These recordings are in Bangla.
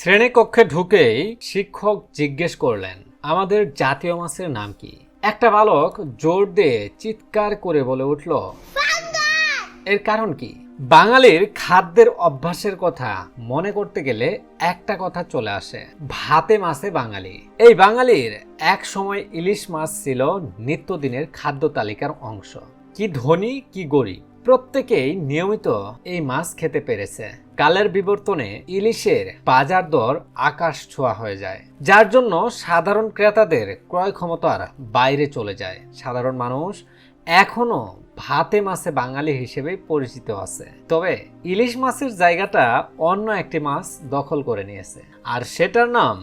শ্রেণীকক্ষে ঢুকেই শিক্ষক জিজ্ঞেস করলেন আমাদের জাতীয় মাছের নাম কি? একটা বালক জোর দিয়ে চিৎকার করে বলে উঠল এর কারণ কি? বাঙালির খাদ্যের অভ্যাসের কথা মনে করতে গেলে একটা কথা চলে আসে ভাতে মাছে বাঙালি। এই বাঙালির এক সময় ইলিশ মাছ ছিল নিত্যদিনের খাদ্য তালিকার অংশ। কি ধনী কি গরিব। প্রত্যেকেই নিয়মিত এই মাছ খেতে পেরেছে। কালের বিবর্তনে ইলিশের বাজার দর আকাশ ছোঁয়া হয়ে যায়, যার জন্য সাধারণ ক্রেতাদের ক্রয় ক্ষমতার বাইরে চলে যায়। সাধারণ মানুষ এখনও ভাতে মাছে বাঙালি হিসেবে পরিচিত আছে। তবে ইলিশ মাছের জায়গাটা অন্য একটি মাছ দখল করে নিয়েছে, আর সেটার নাম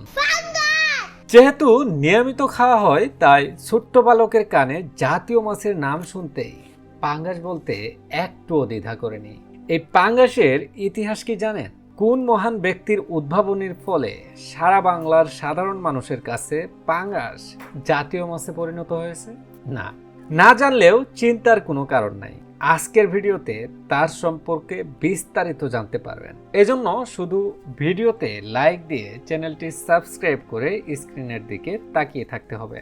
যেহেতু নিয়মিত খাওয়া হয়, তাই ছোট্ট বালকের কানে জাতীয় মাছের নাম শুনতেই পাঙ্গাস বলতে একটুও দ্বিধা করেনি। এই পাঙ্গাসের ইতিহাস কি জানেন? কোন মহান ব্যক্তির উদ্ভাবনের ফলে সারা বাংলার সাধারণ মানুষের কাছে পাঙ্গাস জাতীয় মাছে পরিণত হয়েছে? না। না জানলেও চিন্তার কোনো কারণ নাই। আজকের ভিডিওতে তার সম্পর্কে বিস্তারিত জানতে পারবেন। এজন্য শুধু ভিডিওতে লাইক দিয়ে চ্যানেলটি সাবস্ক্রাইব করে স্ক্রিনের দিকে তাকিয়ে থাকতে হবে।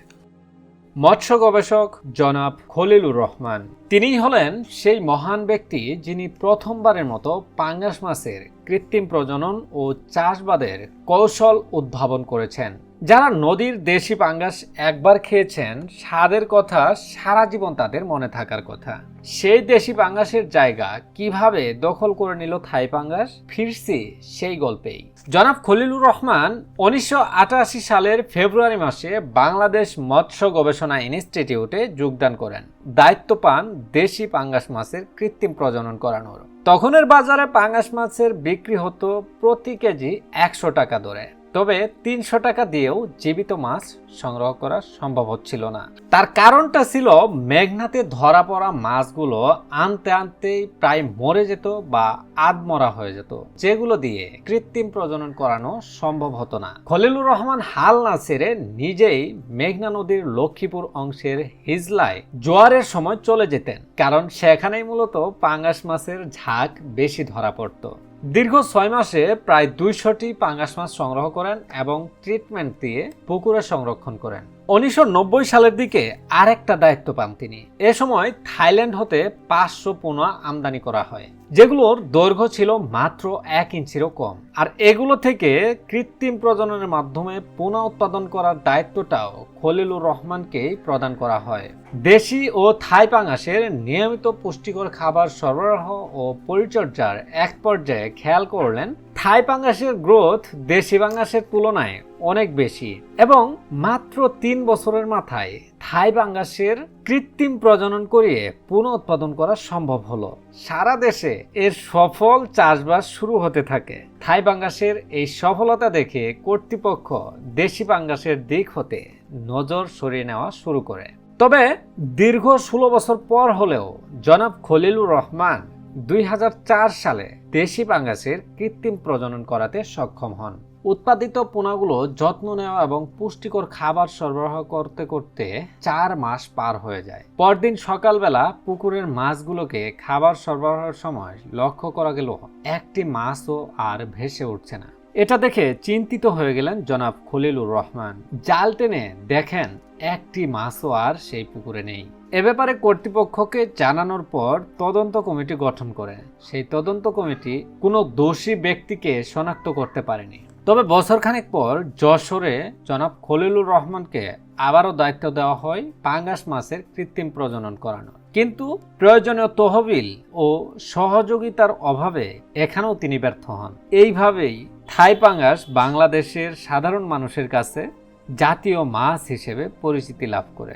মৎস্য গবেষক জনাব খলিলুর রহমান। তিনি হলেন সেই মহান ব্যক্তি যিনি প্রথমবারের মতো পাঙ্গাস মাছের কৃত্রিম প্রজনন ও চাষবাদের কৌশল উদ্ভাবন করেছেন। যারা নদীর দেশি পাঙ্গাস একবার খেয়েছেন, স্বাদের কথা সারা জীবন তাদের মনে থাকার কথা। সেই দেশি পাঙ্গাসের জায়গা কীভাবে দখল করে নিল থাই পাঙ্গাস? ফিরছি সেই গল্পেই। জনাব খলিলুর রহমান, উনিশশো আটাশি সালের ফেব্রুয়ারি মাসে বাংলাদেশ মৎস্য গবেষণা ইনস্টিটিউটে যোগদান করেন। দায়িত্ব পান দেশি পাঙ্গাস মাছের কৃত্রিম প্রজনন করানোর। তখনের বাজারে পাঙ্গাস মাছের বিক্রি হতো প্রতি কেজি একশো টাকা দরে। তবে তিনশো টাকা দিয়েও জীবিত মাছ সংগ্রহ করা সম্ভব হচ্ছিল না। তার কারণটা ছিল মেঘনাতে ধরা পড়া মাছগুলো আনতে আনতেই প্রায় মরে যেত বা আধমরা হয়ে যেত, যেগুলো দিয়ে কৃত্রিম প্রজনন করানো সম্ভব হতো না। খলিলুর রহমান হাল না ছেড়ে নিজেই মেঘনা নদীর লক্ষ্মীপুর অংশের হিজলায় জোয়ারের সময় চলে যেতেন, কারণ সেখানেই মূলত পাঙ্গাস মাছের ঝাঁক বেশি ধরা পড়তো। দীর্ঘ ছয় মাসে প্রায় দুইশোটি পাঙ্গাস মাছ সংগ্রহ করেন এবং ট্রিটমেন্ট দিয়ে পুকুরে সংরক্ষণ করেন। উনিশশো নব্বই সালের দিকে আরেকটা দায়িত্ব পান তিনি। এ সময় থাইল্যান্ড হতে পাঁচশো পোনা আমদানি করা হয়। যেগুলোর দৈর্ঘ্য ছিল মাত্র এক ইঞ্চিরও কম। আর এগুলো থেকে কৃত্রিম প্রজননের মাধ্যমে পোনা উৎপাদন করার দায়িত্বটাও খলিলুর রহমানকেই প্রদান করা হয়। দেশি ও থাই পাঙাশের নিয়মিত পুষ্টিকর খাবার সরবরাহ ও পরিচর্যার এক পর্যায়ে খেয়াল করলেন থাই পাঙ্গাসের গ্রোথ দেশি পাঙ্গাসের তুলনায় অনেক বেশি এবং মাত্র তিন বছরের মাথায় থাই পাঙ্গাসের কৃত্রিম প্রজনন করিয়ে পুনঃ উৎপাদন করা সম্ভব হলো। সারা দেশে এর সফল চাষবাস শুরু হতে থাকে। থাই পাঙ্গাসের এই সফলতা দেখে কর্তৃপক্ষ দেশি পাঙ্গাসের দিক হতে নজর সরিয়ে নেওয়া শুরু করে। তবে দীর্ঘ ষোলো বছর পর হলেও জনাব খলিলুর রহমান দুই হাজার চার সালে দেশি পাঙ্গাসের কৃত্রিম প্রজনন করাতে সক্ষম হন। উৎপাদিত পোনাগুলো যত্ন নেওয়া এবং পুষ্টিকর খাবার সরবরাহ করতে করতে চার মাস পার হয়ে যায়। পরদিন সকালবেলা পুকুরের মাছগুলোকে খাবার সরবরাহের সময় লক্ষ্য করা গেল, একটি মাছও আর ভেসে উঠছে না। এটা দেখে চিন্তিত হয়ে গেলেন জনাব খলিলুর রহমান। জাল টেনে দেখেন একটি মাছও আর সেই পুকুরে নেই। এ ব্যাপারে কর্তৃপক্ষকে জানানোর পর তদন্ত কমিটি গঠন করে। সেই তদন্ত কমিটি কোনো দোষী ব্যক্তিকে শনাক্ত করতে পারেনি। তবে বছরখানেক পর যশোরে জনাব খলিলুর রহমানকে আবারও দায়িত্ব দেওয়া হয় পাঙ্গাস মাছের কৃত্রিম প্রজনন করানো কিন্তু প্রয়োজনীয় তহবিল ও সহযোগিতার অভাবে এখানেও তিনি ব্যর্থ হন। এইভাবেই থাই পাঙ্গাস বাংলাদেশের সাধারণ মানুষের কাছে জাতীয় মাছ হিসেবে পরিচিতি লাভ করে।